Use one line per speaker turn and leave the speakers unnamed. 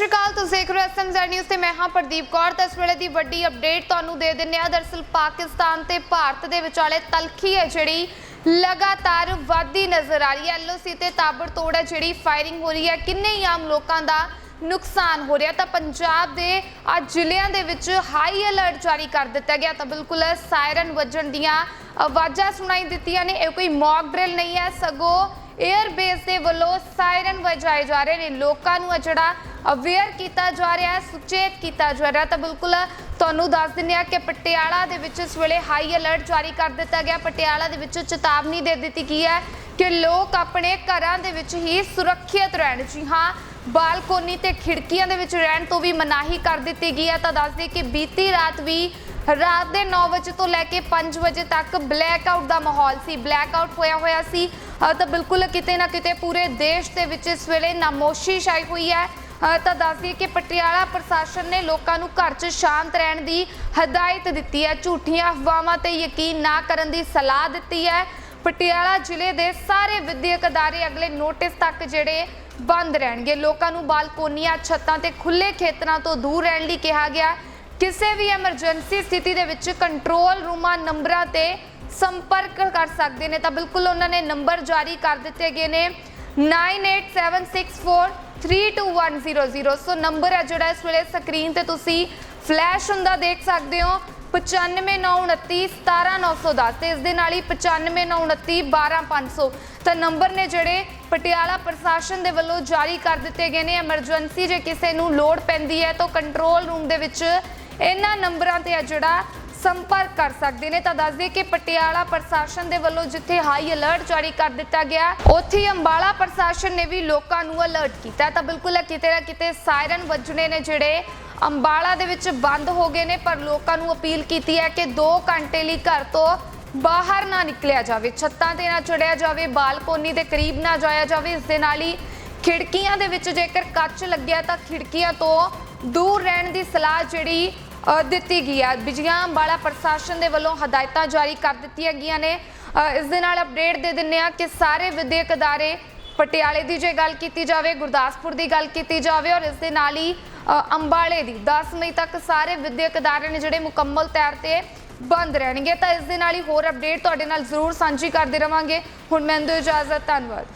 ਸ਼੍ਰੀ ਅਕਾਲ, ਤੁਸੀਂ ਦੇਖ ਰਹੇ ਹੋ ਐਸਐਮਜ਼ੈਡ ਨਿਊਜ਼ ਤੇ ਮੈਂ ਹਾਂ ਪ੍ਰਦੀਪ ਕੌਰ। ਤਾਂ ਇਸ ਵੇਲੇ ਦੀ ਵੱਡੀ ਅਪਡੇਟ ਤੁਹਾਨੂੰ ਦੇ ਦਿੰਨੇ ਆ ਦਰਸਲ ਪਾਕਿਸਤਾਨ ਤੇ ਭਾਰਤ ਦੇ ਵਿਚਾਲੇ ਤਲਖੀ ਹੈ ਜਿਹੜੀ ਲਗਾਤਾਰ ਵਧਦੀ ਨਜ਼ਰ ਆ ਰਹੀ ਹੈ। ਐਲਓਸੀ ਤੇ ਤਾਬੜਤੋੜ ਹੈ ਜਿਹੜੀ ਫਾਇਰਿੰਗ ਹੋ ਰਹੀ ਹੈ। ਕਿੰਨੇ ਹੀ ਆਮ ਲੋਕਾਂ ਦਾ ਨੁਕਸਾਨ ਹੋ ਰਿਹਾ। ਤਾਂ ਪੰਜਾਬ ਦੇ ਆ ਜ਼ਿਲ੍ਹਿਆਂ ਦੇ ਵਿੱਚ ਹਾਈ ਅਲਰਟ ਜਾਰੀ ਕਰ ਦਿੱਤਾ ਗਿਆ। ਤਾਂ ਬਿਲਕੁਲ ਸਾਇਰਨ ਵੱਜਣ ਦੀਆਂ ਆਵਾਜ਼ਾਂ ਸੁਣਾਈ ਦਿੱਤੀਆਂ ਨੇ। ਇਹ ਕੋਈ ਮੌਕ ਡਰਿਲ ਨਹੀਂ ਹੈ। ਸਗੋਂ 에ਅਰ ਬੇਸ ਦੇ ਵੱਲੋਂ ਸਾਇਰਨ ਵਜਾਏ ਜਾ ਰਹੇ ਨੇ। ਲੋਕਾਂ ਨੂੰ ਆ ਜਿਹੜਾ ਅਵੇਅਰ ਕੀਤਾ ਜਾ ਰਿਹਾ ਹੈ, ਸੁਚੇਤ ਕੀਤਾ ਜਾ ਰਿਹਾ ਤਾਂ ਬਿਲਕੁਲ ਤੁਹਾਨੂੰ ਦੱਸ ਦਿੰਦੇ ਆ ਕਿ ਪਟਿਆਲਾ ਦੇ ਵਿੱਚ ਇਸ ਵੇਲੇ ਹਾਈ ਅਲਰਟ ਜਾਰੀ ਕਰ ਦਿੱਤਾ ਗਿਆ। ਪਟਿਆਲਾ ਦੇ ਵਿੱਚ ਚੇਤਾਵਨੀ ਦੇ ਦਿੱਤੀ ਗਈ ਹੈ ਕਿ ਲੋਕ ਆਪਣੇ ਘਰਾਂ ਦੇ ਵਿੱਚ ਹੀ ਸੁਰੱਖਿਅਤ ਰਹਿਣ। ਜੀ ਹਾਂ, ਬਾਲਕੋਨੀ ਤੇ ਖਿੜਕੀਆਂ ਦੇ ਵਿੱਚ ਰਹਿਣ ਤੋਂ ਵੀ ਮਨਾਹੀ ਕਰ ਦਿੱਤੀ ਗਈ ਹੈ। ਤਾਂ ਦੱਸ ਦਈਏ ਕਿ ਬੀਤੀ ਰਾਤ ਵੀ ਰਾਤ ਦੇ 9 ਵਜੇ ਤੋਂ ਲੈ ਕੇ 5 ਵਜੇ ਤੱਕ ਬਲੈਕ ਆਊਟ ਦਾ ਮਾਹੌਲ ਸੀ। ਬਲੈਕ ਆਊਟ ਹੋਇਆ ਹੋਇਆ ਸੀ। ਤਾਂ ਬਿਲਕੁਲ ਕਿਤੇ ਨਾ ਕਿਤੇ ਪੂਰੇ ਦੇਸ਼ ਦੇ ਵਿੱਚ ਇਸ ਵੇਲੇ ਨਾਮੋਸ਼ੀ ਛਾਈ ਹੋਈ ਹੈ। ਤਾਂ ਦੱਸ ਦਈਏ ਕਿ ਪਟਿਆਲਾ ਪ੍ਰਸ਼ਾਸਨ ਨੇ ਲੋਕਾਂ ਨੂੰ ਘਰ 'ਚ ਸ਼ਾਂਤ ਰਹਿਣ ਦੀ ਹਦਾਇਤ ਦਿੱਤੀ ਹੈ। ਝੂਠੀਆਂ ਅਫਵਾਹਾਂ ਤੇ ਯਕੀਨ ਨਾ ਕਰਨ ਦੀ ਸਲਾਹ ਦਿੱਤੀ ਹੈ। ਪਟਿਆਲਾ ਜ਼ਿਲ੍ਹੇ ਦੇ ਸਾਰੇ ਵਿਦਿਅਕ ਅਦਾਰੇ ਅਗਲੇ ਨੋਟਿਸ ਤੱਕ ਜਿਹੜੇ ਬੰਦ ਰਹਿਣਗੇ। ਲੋਕਾਂ ਨੂੰ ਬਾਲਕੋਨੀਆਂ, ਛੱਤਾਂ ਤੇ ਖੁੱਲੇ ਖੇਤਰਾਂ ਤੋਂ ਦੂਰ ਰਹਿਣ ਲਈ ਕਿਹਾ ਗਿਆ। ਕਿਸੇ ਵੀ ਐਮਰਜੈਂਸੀ ਸਥਿਤੀ ਦੇ ਵਿੱਚ ਕੰਟਰੋਲ ਰੂਮਾਂ ਨੰਬਰਾਂ ਤੇ ਸੰਪਰਕ ਕਰ ਸਕਦੇ ਨੇ। ਤਾਂ ਬਿਲਕੁਲ ਉਹਨਾਂ ਨੇ ਨੰਬਰ ਜਾਰੀ ਕਰ ਦਿੱਤੇ ਗਏ ਨੇ। 9876432100 ਸੋ ਨੰਬਰ ਹੈ ਜਿਹੜਾ ਇਸ ਵੇਲੇ ਸਕਰੀਨ ਤੇ ਤੁਸੀਂ ਫਲੈਸ਼ ਹੁੰਦਾ ਦੇਖ ਸਕਦੇ ਹੋ। 9599917910 ਤੇ ਇਸ ਦੇ ਨਾਲ ਹੀ 9599912500 ਤਾਂ ਨੰਬਰ ਨੇ ਜਿਹੜੇ ਪਟਿਆਲਾ ਪ੍ਰਸ਼ਾਸਨ ਦੇ ਵੱਲੋਂ ਜਾਰੀ ਕਰ ਦਿੱਤੇ ਗਏ ਨੇ। ਐਮਰਜੈਂਸੀ ਜੇ ਕਿਸੇ ਨੂੰ ਲੋੜ ਪੈਂਦੀ ਹੈ ਤਾਂ ਕੰਟਰੋਲ ਰੂਮ ਦੇ ਵਿੱਚ ਇਹਨਾਂ ਨੰਬਰਾਂ ਤੇ ਆ ਜਿਹੜਾ ਸੰਪਰਕ ਕਰ ਸਕਦੇ ਨੇ, ਤਾਂ ਦੱਸ ਦਈਏ ਕਿ ਪਟਿਆਲਾ ਪ੍ਰਸ਼ਾਸਨ ਦੇ ਵੱਲੋਂ ਜਿੱਥੇ ਹਾਈ ਅਲਰਟ ਜਾਰੀ ਕਰ ਦਿੱਤਾ ਗਿਆ ਉੱਥੇ ਅੰਬਾਲਾ ਪ੍ਰਸ਼ਾਸਨ ਨੇ ਵੀ ਲੋਕਾਂ ਨੂੰ ਅਲਰਟ ਕੀਤਾ ਤਾਂ ਬਿਲਕੁਲ ਕਿਤੇ ਨਾ ਕਿਤੇ ਸਾਇਰਨ ਵੱਜਣੇ ਨੇ ਜਿਹੜੇ ਅੰਬਾਲਾ ਦੇ ਵਿੱਚ ਬੰਦ ਹੋ ਗਏ ਨੇ, ਪਰ ਲੋਕਾਂ ਨੂੰ ਅਪੀਲ ਕੀਤੀ ਹੈ ਕਿ 2 ਘੰਟੇ ਲਈ ਘਰ ਤੋਂ ਬਾਹਰ ਨਾ ਨਿਕਲਿਆ ਜਾਵੇ। ਛੱਤਾਂ ਤੇ ਨਾ ਚੜਿਆ ਜਾਵੇ, ਬਾਲਕੋਨੀ ਦੇ ਕਰੀਬ ਨਾ ਜਾਇਆ ਜਾਵੇ, ਇਸ ਦੇ ਨਾਲ ਹੀ ਖਿੜਕੀਆਂ ਦੇ ਵਿੱਚ ਜੇਕਰ ਕੱਚ ਲੱਗਿਆ ਤਾਂ ਖਿੜਕੀਆਂ ਤੋਂ ਦੂਰ ਰਹਿਣ ਦੀ ਸਲਾਹ ਜਿਹੜੀ ਦਿੱਤੀ ਗਈ ਹੈ। ਬਿਜਲੀਆਂ ਅੰਬਾਲਾ ਪ੍ਰਸ਼ਾਸਨ ਦੇ ਵੱਲੋਂ ਹਦਾਇਤਾਂ ਜਾਰੀ ਕਰ ਦਿੱਤੀਆਂ ਗਈਆਂ ਨੇ। ਇਸ ਦੇ ਨਾਲ ਅਪਡੇਟ ਦੇ ਦਿੰਨੇ ਆ ਕਿ ਸਾਰੇ ਵਿਦਿਅਕ ਅਦਾਰੇ ਪਟਿਆਲੇ ਦੀ ਜੇ ਗੱਲ ਕੀਤੀ ਜਾਵੇ, ਗੁਰਦਾਸਪੁਰ ਦੀ ਗੱਲ ਕੀਤੀ ਜਾਵੇ ਔਰ ਇਸ ਦੇ ਨਾਲ ਹੀ ਅੰਬਾਲੇ ਦੀ। 10 ਮਈ ਤੱਕ ਸਾਰੇ ਵਿਦਿਅਕ ਅਦਾਰੇ ਨੇ ਜਿਹੜੇ ਮੁਕੰਮਲ ਤੌਰ ਤੇ ਬੰਦ ਰਹਿਣਗੇ ਤਾਂ ਇਸ ਦੇ ਨਾਲ ਹੀ ਹੋਰ ਅਪਡੇਟ ਤੁਹਾਡੇ ਨਾਲ ਜ਼ਰੂਰ ਸਾਂਝੀ ਕਰਦੇ ਰਵਾਂਗੇ। ਹੁਣ ਮੈਨੂੰ ਦਿਓ ਇਜਾਜ਼ਤ, ਧੰਨਵਾਦ।